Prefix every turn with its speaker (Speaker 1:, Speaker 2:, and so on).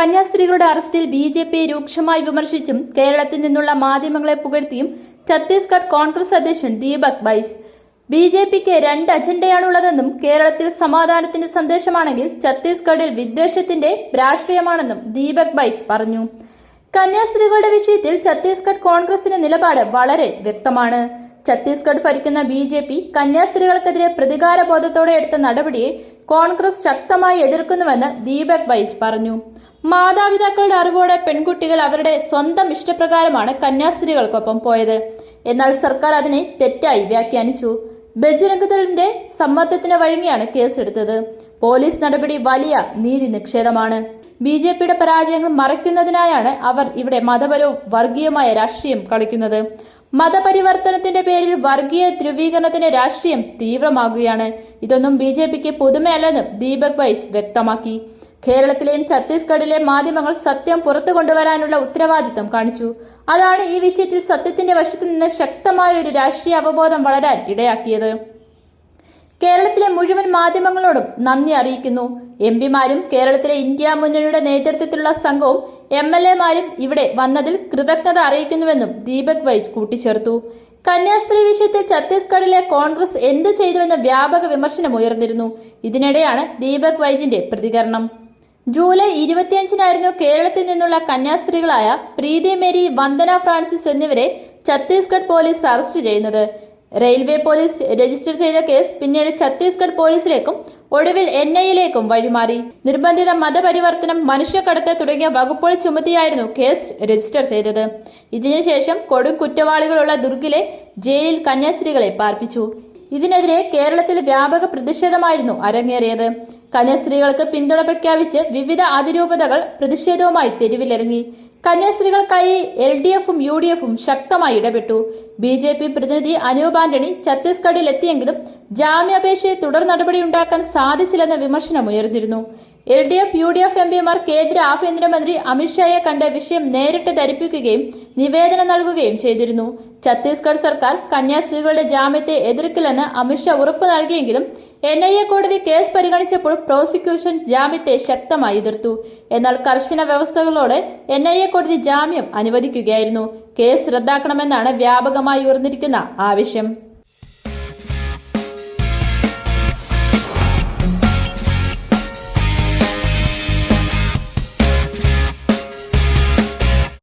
Speaker 1: കന്യാസ്ത്രീകളുടെ അറസ്റ്റിൽ B J P രൂക്ഷമായി വിമർശിച്ചും കേരളത്തിൽ നിന്നുള്ള മാധ്യമങ്ങളെ പുകഴ്ത്തിയും ഛത്തീസ്ഗഡ് കോൺഗ്രസ് അധ്യക്ഷൻ ദീപക് ബൈസ്. ബി ജെ പിക്ക് രണ്ട് അജണ്ടയാണുള്ളതെന്നും കേരളത്തിൽ സമാധാനത്തിന്റെ സന്ദേശമാണെങ്കിൽ ഛത്തീസ്ഗഡിൽ വിദ്വേഷത്തിന്റെ രാഷ്ട്രീയമാണെന്നും ദീപക് ബൈസ് പറഞ്ഞു. കന്യാസ്ത്രീകളുടെ വിഷയത്തിൽ ഛത്തീസ്ഗഡ് കോൺഗ്രസിന്റെ നിലപാട് വളരെ വ്യക്തമാണ്. ഛത്തീസ്ഗഡ് ഭരിക്കുന്ന ബി ജെ പി കന്യാസ്ത്രീകൾക്കെതിരെ പ്രതികാരബോധത്തോടെ എടുത്ത നടപടിയെ കോൺഗ്രസ് ശക്തമായി എതിർക്കുന്നുവെന്ന് ദീപക് ബൈസ് പറഞ്ഞു. മാതാപിതാക്കളുടെ അറിവോടെ പെൺകുട്ടികൾ അവരുടെ സ്വന്തം ഇഷ്ടപ്രകാരമാണ് കന്യാസ്ത്രീകൾക്കൊപ്പം പോയത്. എന്നാൽ സർക്കാർ അതിനെ തെറ്റായി വ്യാഖ്യാനിച്ചു. ബജരംഗദളിന്റെ സമ്മർദ്ദത്തിന് വഴങ്ങിയാണ് കേസെടുത്തത്. പോലീസ് നടപടി വലിയ നീതി നിക്ഷേപമാണ് ബി ജെ പിയുടെ പരാജയങ്ങൾ മറയ്ക്കുന്നതിനായാണ് അവർ ഇവിടെ മതപരവും വർഗീയമായ രാഷ്ട്രീയം കളിക്കുന്നത്. മതപരിവർത്തനത്തിന്റെ പേരിൽ വർഗീയ ധ്രുവീകരണത്തിന്റെ രാഷ്ട്രീയം തീവ്രമാകുകയാണ്. ഇതൊന്നും ബി ജെ പിക്ക് പുതുമയല്ലെന്നും ദീപക് വൈസ് വ്യക്തമാക്കി. കേരളത്തിലെയും ഛത്തീസ്ഗഡിലെയും മാധ്യമങ്ങൾ സത്യം പുറത്തു കൊണ്ടുവരാനുള്ള ഉത്തരവാദിത്തം കാണിച്ചു. അതാണ് ഈ വിഷയത്തിൽ സത്യത്തിന്റെ വശത്തു നിന്ന് ശക്തമായ ഒരു രാഷ്ട്രീയ അവബോധം വളരാൻ ഇടയാക്കിയത്. കേരളത്തിലെ മുഴുവൻ മാധ്യമങ്ങളോടും നന്ദി അറിയിക്കുന്നു. എം പിമാരും കേരളത്തിലെ ഇന്ത്യ മുന്നണിയുടെ നേതൃത്വത്തിലുള്ള സംഘവും എം എൽ എമാരും ഇവിടെ വന്നതിൽ കൃതജ്ഞത അറിയിക്കുന്നുവെന്നും ദീപക് വൈജ് കൂട്ടിച്ചേർത്തു. കന്യാസ്ത്രീ വിഷയത്തിൽ ഛത്തീസ്ഗഡിലെ കോൺഗ്രസ് എന്തു ചെയ്തുവെന്ന വ്യാപക വിമർശനം ഉയർന്നിരുന്നു. ഇതിനിടെയാണ് ദീപക് വൈജിന്റെ പ്രതികരണം. ജൂലൈ ഇരുപത്തിയഞ്ചിനായിരുന്നു കേരളത്തിൽ നിന്നുള്ള കന്യാസ്ത്രീകളായ പ്രീതി മേരി വന്ദന ഫ്രാൻസിസ് എന്നിവരെ ഛത്തീസ്ഗഡ് പോലീസ് അറസ്റ്റ് ചെയ്യുന്നത്. റെയിൽവേ പോലീസ് രജിസ്റ്റർ ചെയ്ത കേസ് പിന്നീട് ഛത്തീസ്ഗഡ് പോലീസിലേക്കും ഒടുവിൽ എൻ ഐയിലേക്കും വഴിമാറി. നിർബന്ധിത മതപരിവർത്തനം മനുഷ്യക്കടത്ത് തുടങ്ങിയ വകുപ്പുകൾ ചുമത്തിയായിരുന്നു കേസ് രജിസ്റ്റർ ചെയ്തത്. ഇതിനുശേഷം കൊടും കുറ്റവാളികളുള്ള ദുർഗിലെ ജയിലിൽ കന്യാസ്ത്രീകളെ പാർപ്പിച്ചു. ഇതിനെതിരെ കേരളത്തിൽ വ്യാപക പ്രതിഷേധമായിരുന്നു അരങ്ങേറിയത്. കന്യാസ്ത്രീകൾക്ക് പിന്തുണ പ്രഖ്യാപിച്ച് വിവിധ അതിരൂപതകൾ പ്രതിഷേധവുമായി തെരുവിലിറങ്ങി. കന്യാസ്ത്രീകൾക്കായി എൽ ഡി എഫും യു ഡി എഫും ശക്തമായി ഇടപെട്ടു. ബി ജെ പി പ്രതിനിധി അനൂപ് ആന്റണി ഛത്തീസ്ഗഡിൽ എത്തിയെങ്കിലും ജാമ്യാപേക്ഷയെ തുടർ നടപടിയുണ്ടാക്കാൻ സാധിച്ചില്ലെന്ന വിമർശനം ഉയർന്നിരുന്നു. L D F U D F M പിമാർ കേന്ദ്ര ആഭ്യന്തരമന്ത്രി അമിത്ഷായെ കണ്ട് വിഷയം നേരിട്ട് ധരിപ്പിക്കുകയും നിവേദനം നൽകുകയും ചെയ്തിരുന്നു. ഛത്തീസ്ഗഡ് സർക്കാർ കന്യാസ്ത്രീകളുടെ ജാമ്യത്തെ എതിർക്കില്ലെന്ന് അമിത്ഷാ ഉറപ്പ് നൽകിയെങ്കിലും എൻ ഐ എ കോടതി കേസ് പരിഗണിച്ചപ്പോൾ പ്രോസിക്യൂഷൻ ജാമ്യത്തെ ശക്തമായി എതിർത്തു. എന്നാൽ കർശന വ്യവസ്ഥകളോടെ എൻ ഐ എ കോടതി ജാമ്യം അനുവദിക്കുകയായിരുന്നു. കേസ് റദ്ദാക്കണമെന്നാണ് വ്യാപകമായി ഉയർന്നിരിക്കുന്ന ആവശ്യം.